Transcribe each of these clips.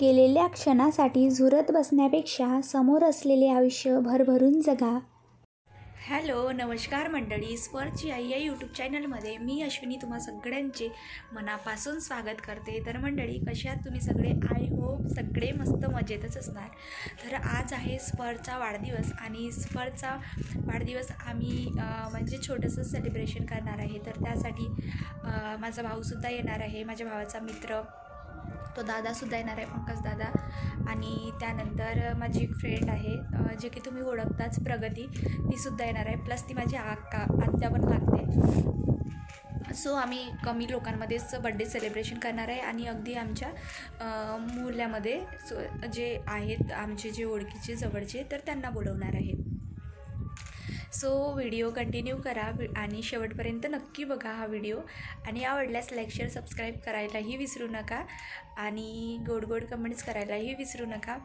गेलेल्या क्षणासाठी झुरत बसण्यापेक्षा समोर असलेले आयुष्य भरभरून जगा. हॅलो नमस्कार मंडळी. स्पर्ची आई या यूट्यूब चॅनलमध्ये मी अश्विनी तुम्हा सगळ्यांचे मनापासून स्वागत करते. तर मंडळी कशात तुम्ही सगळे? आय होप सगळे मस्त मजेतच असणार. तर आज आहे स्पर्चा वाढदिवस आणि स्पर्चा वाढदिवस आम्ही म्हणजे छोटंसं सेलिब्रेशन करणार आहे. तर त्यासाठी माझा भाऊसुद्धा येणार आहे माझ्या भावाचा मित्र. तो दादासुद्धा येणार आहे पंकज दादा. आणि त्यानंतर माझी एक फ्रेंड आहे जे की तुम्ही ओळखताच प्रगती. तीसुद्धा येणार आहे प्लस ती माझी आका आत्या पण लागते. सो आम्ही कमी लोकांमध्येच बड्डे सेलिब्रेशन करणार आहे आणि अगदी आमच्या अ, सो जे आहेत आमचे जे ओळखीचे जवळचे तर त्यांना बोलवणार आहे. सो व्हिडिओ कंटिन्यू करा आणि शेवटपर्यंत नक्की बघा हा व्हिडिओ. आणि आवडल्यास लाईक शेअर सबस्क्राईब करायलाही विसरू नका. आणि गोड गोड कमेंट्स करायलाही विसरू नका.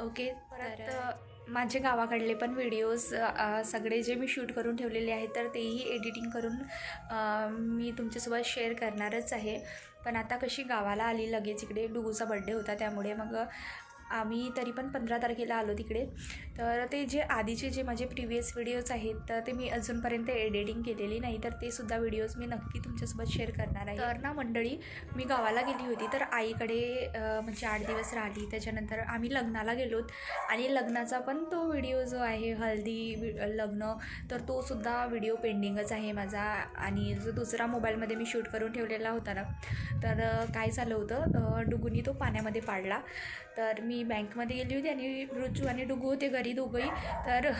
ओके परत माझे गावाकडले पण व्हिडिओज सगळे जे मी शूट करून ठेवलेले आहेत तर तेही एडिटिंग करून मी तुमच्यासोबत शेअर करणारच आहे. पण आता कशी गावाला आली लगेच इकडे डुगूचा बड्डे होता त्यामुळे मग आम्ही तरी पण पंधरा तारखेला आलो तिकडे. तर ते जे आधीचे जे माझे प्रिवियस व्हिडिओज आहेत तर ते मी अजूनपर्यंत एडिटिंग केलेली नाही तर ते सुद्धा व्हिडिओज मी नक्की तुमच्यासोबत शेअर करणार आहे. तर ना मंडळी मी गावाला गेली होती तर आईकडे म्हणजे आठ दिवस राहिली. त्याच्यानंतर आम्ही लग्नाला गेलोत आणि लग्नाचा पण तो व्हिडिओ जो आहे हल्दी वि- लग्न तर तो सुद्धा व्हिडिओ पेंडिंगच आहे माझा. आणि जो दुसरा मोबाईलमध्ये मी शूट करून ठेवलेला होता ना तर काय झालं होतं डुगुनी तो पाण्यामध्ये पाडला. तर मी बँकमध्ये गेली होती आणि रुचू आणि डुगू होते घरी दोघंही. तर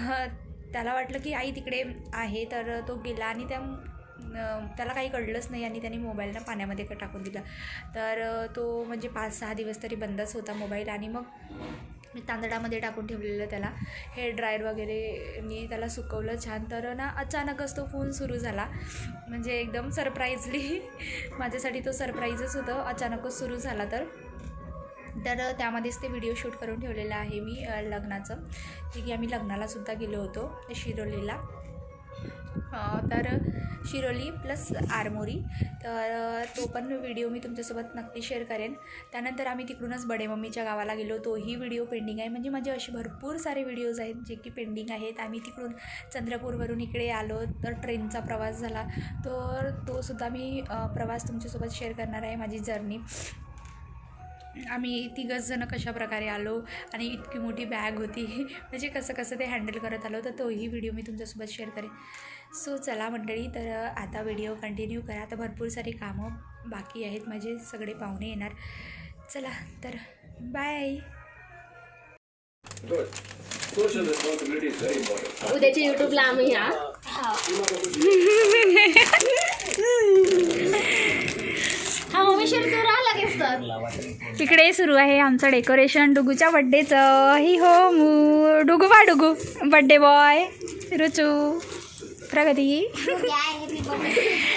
त्याला वाटलं की आई तिकडे आहे तर तो गेला आणि त्या त्याला काही कळलंच नाही आणि त्याने मोबाईलनं पाण्यामध्ये टाकून दिला. तर तो म्हणजे पाच सहा दिवस तरी बंदच होता मोबाईल आणि मग मी तांदळामध्ये टाकून ठेवलेलं त्याला. हेअर ड्रायर वगैरे मी त्याला सुकवलं छान. तर ना अचानकच तो फोन सुरू झाला. म्हणजे एकदम सरप्राईजली. माझ्यासाठी तो सरप्राईजच होतं. अचानकच सुरू झाला तर. तर त्यामध्येच ते व्हिडिओ शूट करून ठेवलेलं आहे मी लग्नाचं. जे की आम्ही लग्नालासुद्धा गेलो होतो शिरोलीला. तर शिरोली प्लस आरमोरी. तर तो पण व्हिडिओ मी तुमच्यासोबत नक्की शेअर करेन. त्यानंतर आम्ही तिकडूनच बडे मम्मीच्या गावाला गेलो तोही व्हिडिओ पेंडिंग आहे. म्हणजे माझे असे भरपूर सारे व्हिडिओज आहेत जे की पेंडिंग आहेत. आम्ही तिकडून चंद्रपूरवरून इकडे आलो तर ट्रेनचा प्रवास झाला. तर तोसुद्धा मी प्रवास तुमच्यासोबत शेअर करणार आहे माझी जर्नी आम्ही तिघंच जणं कशा प्रकारे आलो आणि इतकी मोठी बॅग होती. म्हणजे कसं कसं ते हँडल करत आलो तर तोही व्हिडिओ मी तुमच्यासोबत शेअर करेन. सो चला मंडळी तर आता व्हिडिओ कंटिन्यू करा. आता भरपूर सारे कामं बाकी आहेत. माझे सगळे पाहुणे येणार. चला तर बाय. उद्याच्या युट्यूबला आम्ही या. हा मम्मी इकडे सुरू आहे आमचं डेकोरेशन डुगूच्या बड्डेचं. ही हो मू डुगू बा डुगू. बड्डे बॉय रुचू प्रगती.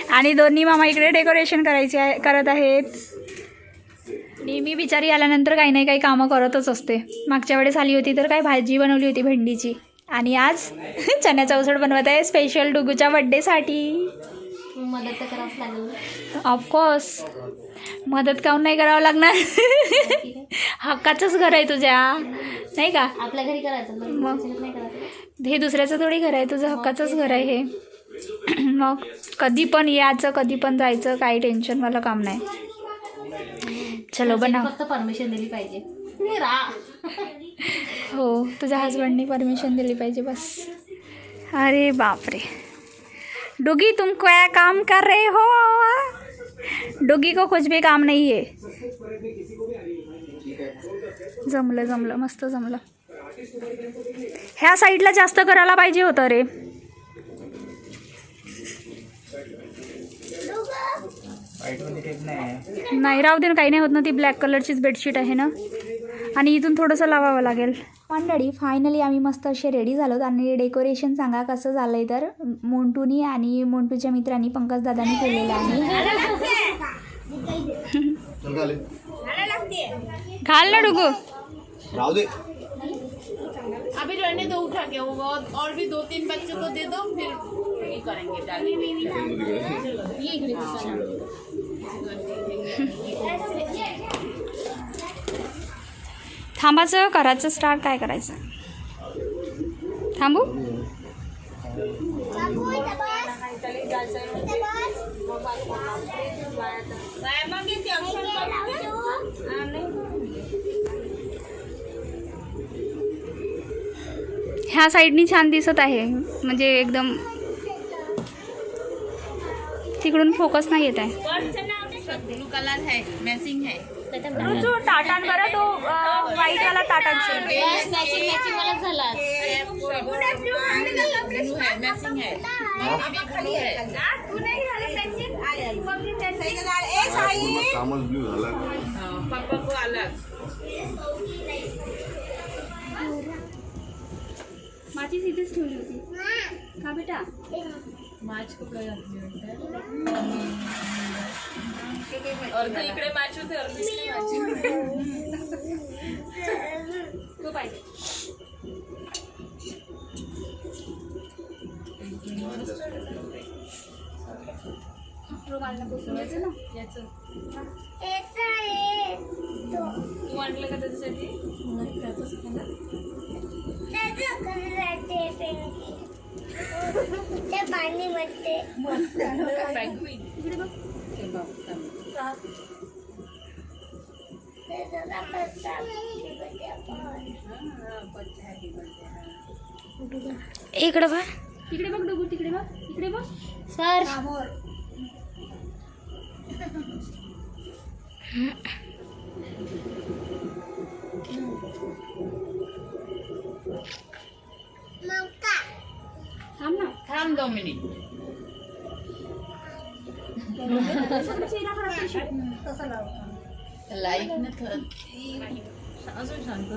आणि दोन्ही मामा इकडे डेकोरेशन करायचे आहे करत आहेत. नेहमी मी बिचारी आल्यानंतर काही नाही काही कामं करतच असते. मागच्या वेळेस आली होती तर काय भाजी बनवली होती भेंडीची. आणि आज चण्याचा उसळ बनवत आहे स्पेशल डुगूच्या बड्डेसाठी मदत तर करावंच लागेल ऑफकोर्स मदत काऊन नाही करावं लागणार? हक्काचंच घर आहे तुझ्या. नाही का? आपल्या घरी करायचं मग मग. दुसरीकडे नाही करायचं? हे दुसऱ्याचं थोडी घर आहे तुझं हक्काचंच घर आहे हे. मग कधी पण यायचं कधी पण जायचं काही टेन्शन मला काम नाही. चलो बनव. फक्त परमिशन दिली पाहिजे. हे रा. हो तुझ्या हस्बंडने परमिशन दिली पाहिजे बस. अरे बापरे. डुगी तुम क्या काम कर रहे हो? डुगी को कुछ भी काम नहीं है। जमलं जमलं मस्त जमलं. ह्या साईडला जास्त करायला पाहिजे होतं रे. नाही राहू दे ना काही नाही होत ना ती ब्लॅक कलरचीच बेडशीट आहे ना. आणि इथून थोडंसं लावावं लागेल. मंडळी फायनली आम्ही मस्त असे रेडी झालो आणि डेकोरेशन सांगा कसं झालं आहे तर. मोंटूनी आणि मोंटूच्या मित्रांनी पंकज दादानी केलेलं आहे. घाल ना डुगू. राहू दे. अभी रहने दो उठा के वो और, भी दो तीन बच्चों को दे दो फिर ये करेंगे डालेंगे ये. थांबायचं करायचं स्टार्ट काय करायचं? थांबू? ह्या साईडनी छान दिसत आहे. म्हणजे एकदम तिकडून फोकस नाही येत आहे. ब्लू कलर है मैचिंग है जो टाटान बरं तो व्हाईट वाला मॅचिंग मला झाला ब्लू है मैचिंग है ब्लू है कामच ब्ल्यू झाला. हाँ, पापा को अलग इथेच ठेवली होती. का बेटा. मॅच को काय अर्ध इकडे मॅच होते अर्ध इकडे मॅच तो पाहिजे तू. आणलं का त्याच्यासाठी? त्याचंच खाणार पाणी मध्ये पेंग्विन इकडे बघ इकडे बघ. तिकडे बघ डुगू तिकडे बघ इकडे बघ. सर थांब दोन मिनिट. लाइट न थर अजून शांत.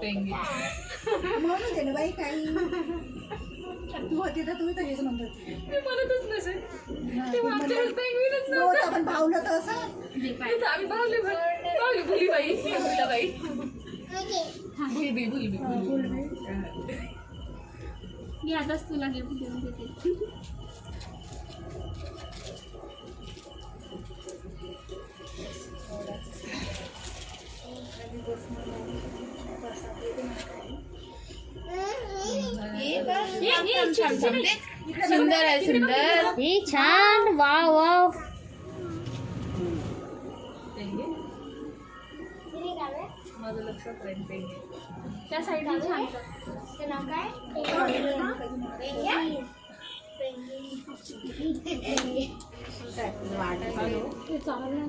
पेंग्विन म्हणून दे ना बाई काही तू होती तर तुम्ही तशीच म्हणत होती म्हणतच नसेल हा, हो, आपण भावलं तर असं. आम्ही भावली भावली भुली बाई भुला बाई भुलबी भुलबी मी आताच तुला गिफ्ट देऊन देते सुंदर आहे सुंदर ही छान वा वा माझं लक्षात राहील पेंग्विन त्या साईडला छान. ते चालेल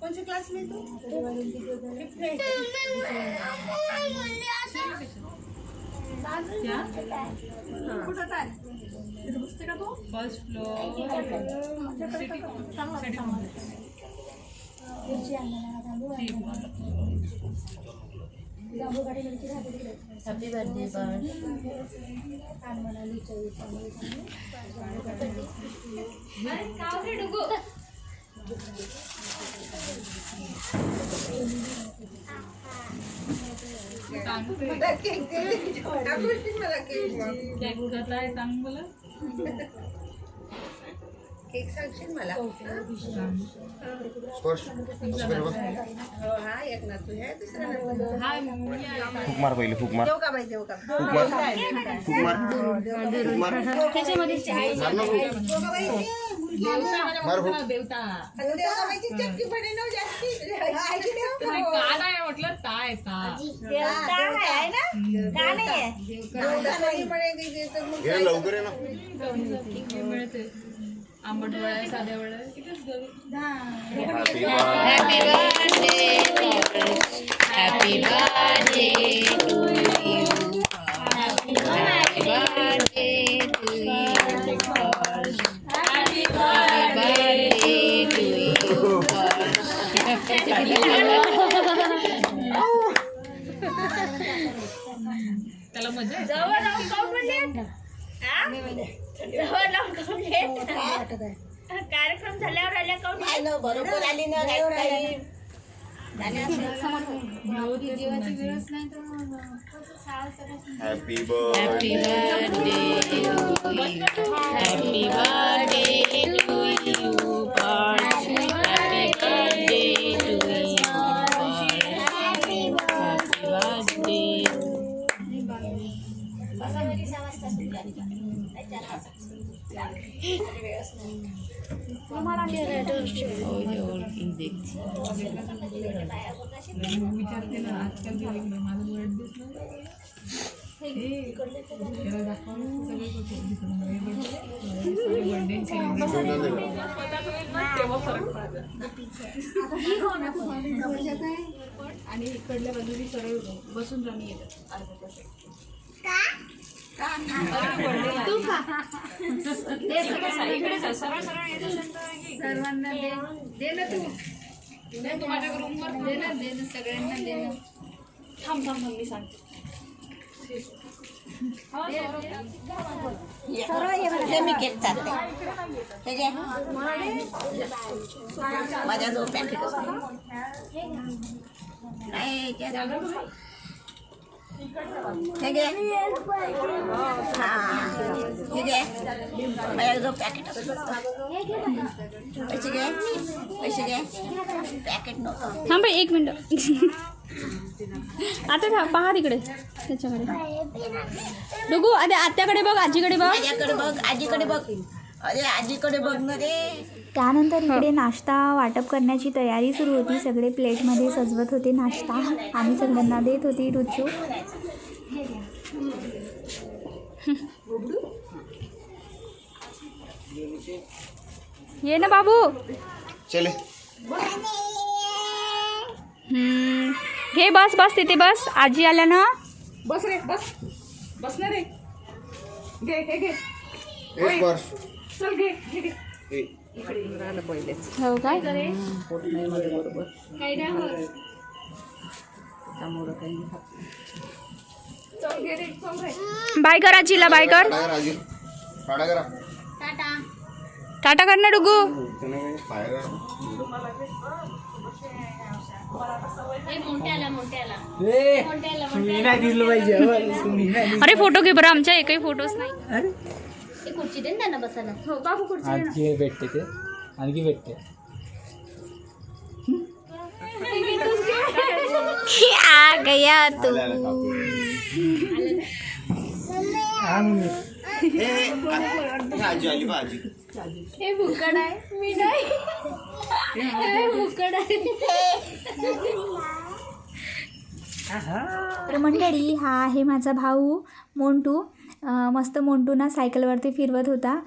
कोणचे क्लास तू? कुठं काय तिथे बसते का तू? First floor happy birthday bird cake आहे मला सांगशील. हो हा एक ना तू हे दुसरा मार पहिले फूक मार. देऊ का बाई देऊ का फूक मार. फूक मार फूक मार मार देवता. का आहे आहे का घे लवकर ये ना. मिळते आंबट वळ्या साध्या वळ्या happy happy birthday to you happy birthday to you happy birthday to you त्याला मजा येते. कार्यक्रम झाल्यावर आल्या का बरोबर आली ना काही happy Happy birthday to you. Happy You're in the आणि इकडल्या बाजूने सरळ बसून राहणे येतात अर्धा तास सर्वांना दे. दे ना तू. दे माझ्या रूमवर दे ना दे ना सगळ्यांना दे ना. थांब थांब थांब मी सांगते. मी केक चालते हे घे. माझ्या जो पॅकेट नाही हे घे हा. हे घे माझ्या जो पॅकेट असतो. पैसे घे. पैसे घे. पॅकेट नको थांब एक मिनिट. आता था पहा तिकडे. त्याच्याकडे. डुगू अरे आत्याकडे बघ आजीकडे बघ. माझ्याकडे बघ आजीकडे बघ. अरे आजीकडे बघ ना रे. त्यानंतर इकडे नाश्ता वाटप करण्याची तयारी सुरू होती. सगळे प्लेटमध्ये सजवत होते नाश्ता. आणि सगळ्यांना देत होती रुचू. ये ना बाबू. चले. हम्म. घे बस बस तिथे बस. आजी आल्या ना? बस रे बस. बस ना रे घे घे घे. एक हो. काय बाय कर आजीला बाय कर. टाटा. करा ना डुगू. अरे फोटो घे बरं आमच्या एकही फोटोच नाही. खुर्ची दे ना बसायला. हो बाबू कुठचे आणखी भेटते ते. आणखी भेटते. आ गया तू. हे भुकड आहे. मी नाही. हे भुकड आहे. तर मंडळी हा आहे माझा भाऊ मोंटू. मस्त मोंटूना सायकलवरती फिरवत होता.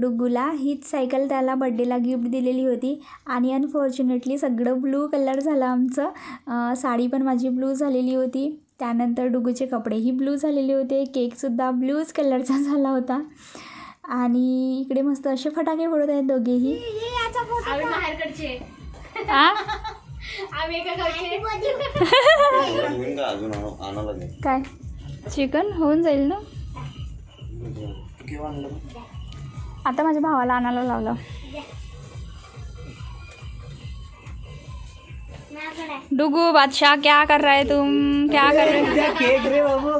डुग्गूला. हीच सायकल त्याला बड्डेला गिफ्ट दिलेली होती. आणि अनफॉर्च्युनेटली सगळं ब्लू कलर झालं आमचं. साडी पण माझी ब्लू झालेली होती. त्यानंतर डुग्गूचे कपडेही ब्लू झालेले होते. केकसुद्धा ब्लूच कलरचा झाला होता. आणि इकडे मस्त असे फटाके फोडत आहेत दोघेही. काय? चिकन होऊन जाईल ना? आणलं आता माझ्या भावाला आणायला लावलं. डुगू बादशाह क्या कर रहा है तुम? क्या कर रहे हो? केक रे बाबू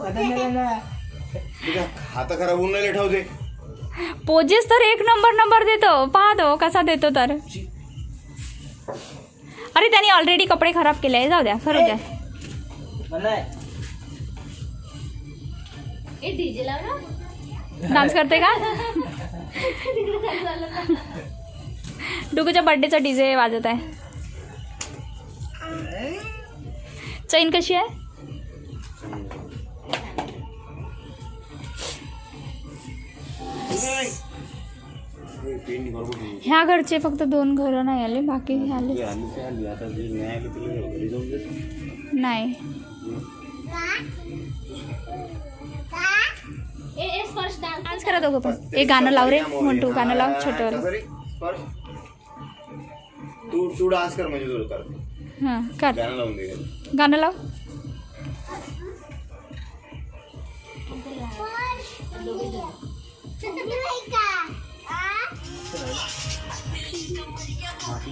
हात खराब होऊन नाही ठेवते पोजेस तर एक नंबर नंबर देतो. पाहतो कसा देतो तर. अरे त्याने ऑलरेडी कपडे खराब केले आहे. जाऊ द्या खरं द्या. मला डान्स करते का? डुकूच्या बर्थडेचा डीजे वाजत आहे. चैन कशी आहे? ह्या घरचे फक्त दोन घरं नाही आले बाकी आले. नाही. डान्स डान्स करा दोघं पण. एक गाणं लाव रे. म्हणतो गाणं लाव छोटं. तरी स्पर्श. तू तू डान्स कर म्हणजे तुला कर हाँ कर. गाणं लावून दे. गाणं लाव.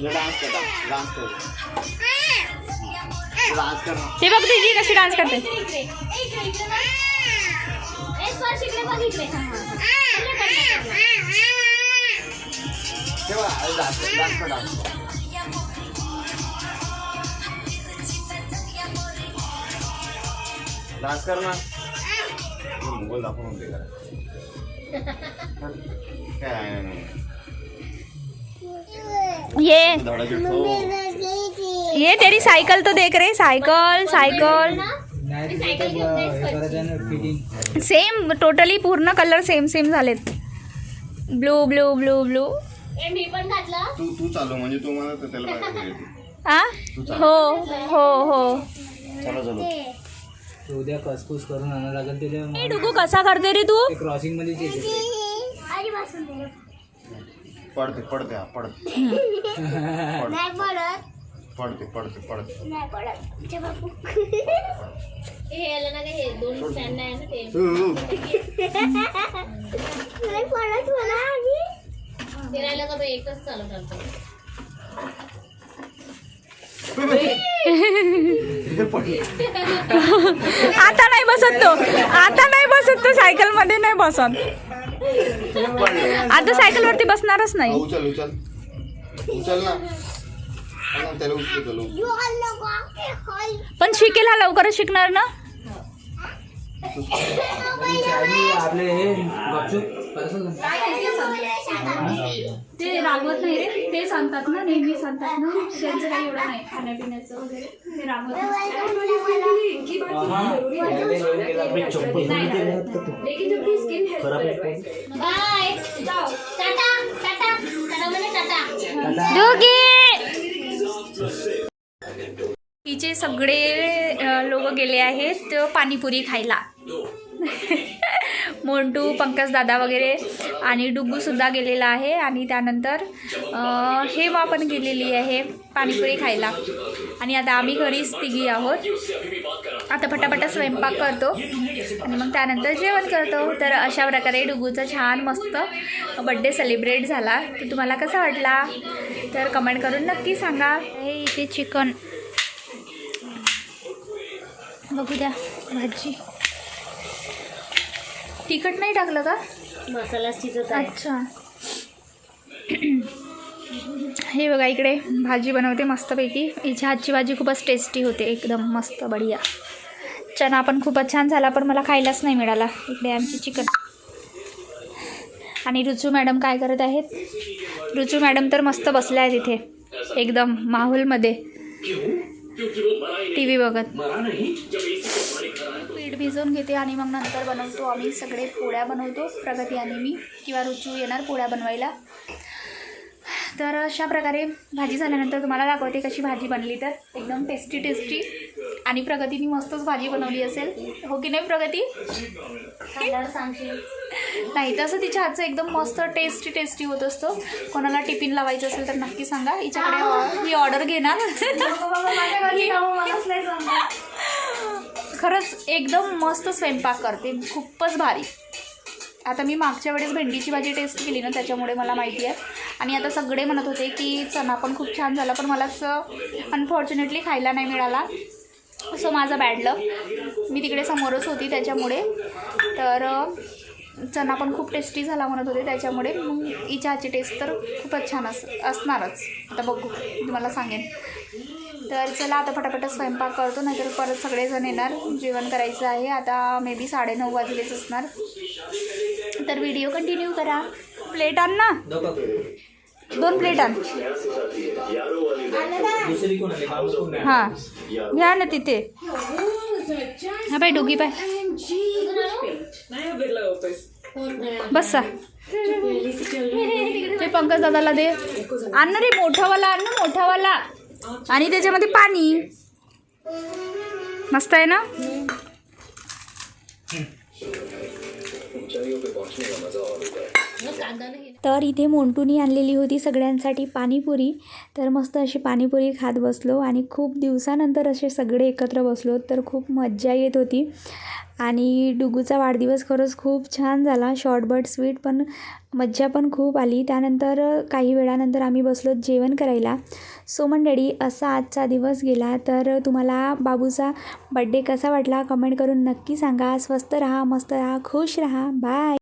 ना ते बघ तुझी कशी डान्स करते. डान्स कर ना मोबाईल दाखवून दे. ये. ये तेरी सायकल तो देख रे cycle cycle fitting same totally पूर्ण कलर सेम सेम झालेत. ब्लू ब्लू ब्लू ब्लू ए मी पण घातला. तू म्हणजे तू मला तर त्याला बाहेर येते. आ? हो हो हो. चला चलो. उद्या कसकूस करून आणावं लागेल त्याच्या ए डुगू कसा करते रे तू? क्रॉसिंगमध्ये. पडते पडते हा पडते. नाही पडत. पडते पडते पडते. नाही. हे आलं ना काय हे दोन स्टँड आहे ना ते. नाही पडत मला आधी. ते राहिलं का तो एकच चालू करतो. आता नाही बसत तो. आता नाही बसत तो सायकलमध्ये नाही बसत. आता सायकल वरती बसणारच नाही. उचल उचल. उचल ना. त्याला. पण शिकेल हा लवकरच शिकणार ना? आपले हे गपचूप ते रागवत नाही रे. ते सांगतात ना नेहमी सांगतात ना. त्यांचं काही एवढं नाही खाण्यापिण्याचं वगैरे. ते रागवत बाय टाटा टाटा टाटा म्हणे टाटा बाकीचे सगळे लोक गेले आहेत पाणीपुरी खायला. मोंटू पंकज दादा वगैरे आणि डुग्गूसुद्धा गेलेला आहे आणि त्यानंतर हेमा पण गेलेली आहे पाणीपुरी खायला. आणि आता आम्ही घरीच तिघी आहोत. आता पटापटा स्वयंपाक करतो. आणि मग त्यानंतर जेवण करतो. तर अशा प्रकारे डुगूचा छान मस्त बड्डे सेलिब्रेट झाला. तर तुम्हाला कसा वाटला? तर कमेंट करून नक्की सांगा. हे इथे चिकन. बघू द्या भाजी. तिखट नाही टाकलं का? मसाला शिजत अच्छा. हे बघा इकडे भाजी बनवते मस्तपैकी. हिच्या हातची भाजी खूपच टेस्टी होते एकदम मस्त बढिया. चना पण खूपच छान झाला पण मला खायलाच नाही मिळाला. इकडे आमची चिकन आणि रुचू मॅडम काय करत आहेत? रुचू मॅडम तर मस्त बसल्या आहेत इथे एकदम माहोलमध्ये. टी व्ही बघत. पीठ भिजवून घेते आणि मग नंतर बनवतो. आम्ही सगळे पोळ्या बनवतो प्रगती आणि मी किंवा रुचू येणार पोळ्या बनवायला. तर अशा प्रकारे भाजी झाल्यानंतर तुम्हाला दाखवते कशी भाजी बनली तर. एकदम टेस्टी टेस्टी आणि प्रगतीने मस्तच भाजी बनवली असेल. हो की नाही प्रगती? सांगशील. नाही तसं तिच्या हातचं एकदम मस्त टेस्टी टेस्टी होत असतो. कोणाला टिफिन लावायचं असेल तर नक्की सांगा. हिच्याकडे ही. ऑर्डर घेणार. खरंच एकदम मस्त स्वयंपाक करते. खूपच भारी. आता मी मागच्या वेळेस भेंडीची भाजी टेस्ट केली ना त्याच्यामुळे मला माहिती आहे. आणि आता सगळे म्हणत होते की चणा पण खूप छान झाला पण मला असं अनफॉर्च्युनेटली खायला नाही मिळाला. सो माझं बॅड लक मी तिकडे समोरच होती त्याच्यामुळे. तर चणा पण खूप टेस्टी झाला म्हणत होते त्याच्यामुळे. मग हिच्या हातची टेस्ट तर खूपच छान अस असणारच. आता बघू तुम्हाला सांगेन. तर चला आता पटापट स्वयंपाक करतो नाहीतर परत सगळेजण येणार. जेवण करायचं आहे. आता मे बी साडेनऊ वाजलेच असणार. तर व्हिडिओ कंटिन्यू करा. प्लेट आण ना. दोन प्लेट आण. हा. हां घ्या ना तिथे. हा बाय डोगी बाय. बसा ते पंकज दादाला दे. आण रे मोठावाला आण ना मोठावाला. आणि त्याच्यामध्ये पाणी. मस्त आहे ना? तर इथे मोंटूनी आणलेली होती सगळ्यांसाठी पाणीपुरी. तर मस्त अशी पाणीपुरी खात बसलो आणि खूप दिवसानंतर असे सगळे एकत्र बसलो तर खूप मज्जा येत होती. आणि डुगूचा वाढदिवस खरंच खूप छान झाला. शॉर्टबट स्वीट पण मज्जा पण खूप आली. त्यानंतर काही वेळानंतर आम्ही बसलो जेवण करायला. सो मंडळी असा आजचा दिवस गेला. तर तुम्हाला बाबूचा बड्डे कसा वाटला? कमेंट करून नक्की सांगा. स्वस्त राहा मस्त राहा खुश राहा. बाय